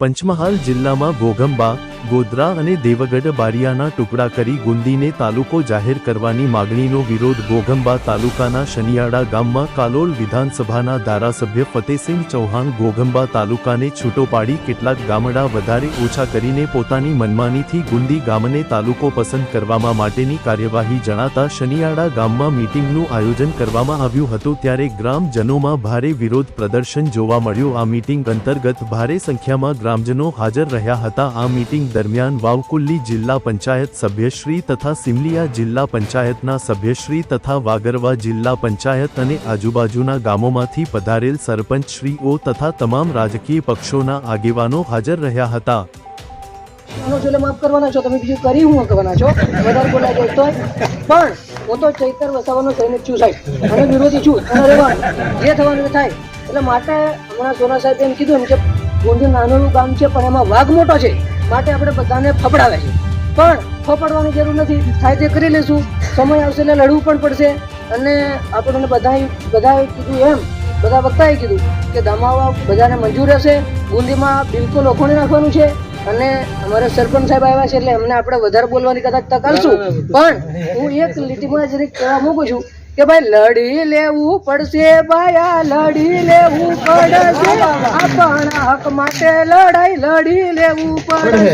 પંચમહાલ જિલ્લામાં ઘોઘંબા ગોધરા અને દેવગઢ બારિયાના ટુકડા કરી ગુંદીને તાલુકો જાહેર કરવાની માગણીનો વિરોધ ગોગંબા તાલુકાના શનિયાળા ગામમાં કાલોલ વિધાનસભાના ધારાસભ્ય ફતેસિંહ ચૌહાણ ગોગંબા તાલુકાને છૂટો પાડી કેટલાક ગામડા વધારે ઓછા કરીને પોતાની મનમાનીથી ગુંદી ગામને તાલુકો પસંદ કરવામાં માટેની કાર્યવાહી જણાતા શનિયાળા ગામમાં મીટિંગનું આયોજન કરવામાં આવ્યું હતું ત્યારે ગ્રામજનોમાં ભારે વિરોધ પ્રદર્શન જોવા મળ્યું. આ મીટિંગ અંતર્ગત ભારે સંખ્યામાં ગ્રામજનો હાજર રહ્યા હતા. આ મીટિંગ દરમિયાન વાવકુલ્લી જિલ્લા પંચાયત સભ્યશ્રી તથા સિમલિયા જિલ્લા પંચાયતના સભ્યશ્રી તથા વાગરવા જિલ્લા પંચાયત અને આજુબાજુના ગામોમાંથી પધારેલ સરપંચશ્રીઓ તથા તમામ રાજકીય પક્ષોના આગેવાનો હાજર રહ્યા હતા. માફ કરવાના છો, તમે બીજું કરી હું કરવાના છો? વધારે બોલાય જાય પણ હું તો ચૈતર વસાવાનો થઈને છું સાહેબ. અને વિરોધી છું. જે થવાનું થાય. એટલે માટે હમણાં સોના સાહેબ એમ કીધું એમ કે ગોંડી નાનું ગામ છે, પણ એમાં વાઘ મોટો છે. માટે આપણે બધાને ફફડાવે છે. પણ ફફડવાની જરૂર નથી. થાય તે કરી લઈશું સમય આવશે એટલે લડવું પણ પડશે. અને આપણને બધાએ બધાએ કીધું એમ બધા વક્તાએ કીધું કે દમાવા બધાને મંજૂર હશે. બુંદીમાં બિલકુલ ઓખોણી નાખવાનું છે. અને અમારે સરપંચ સાહેબ આવ્યા છે એટલે એમને આપણે વધારે બોલવાની કદાચ તક આપશું. પણ હું એક લીટીમાં જરીક કહેવા માંગુ છું કે ભાઈ લડી લેવું પડશે બાયા લડી લેવું પડશે. માટે લડાઈ લડી લેવું પડશે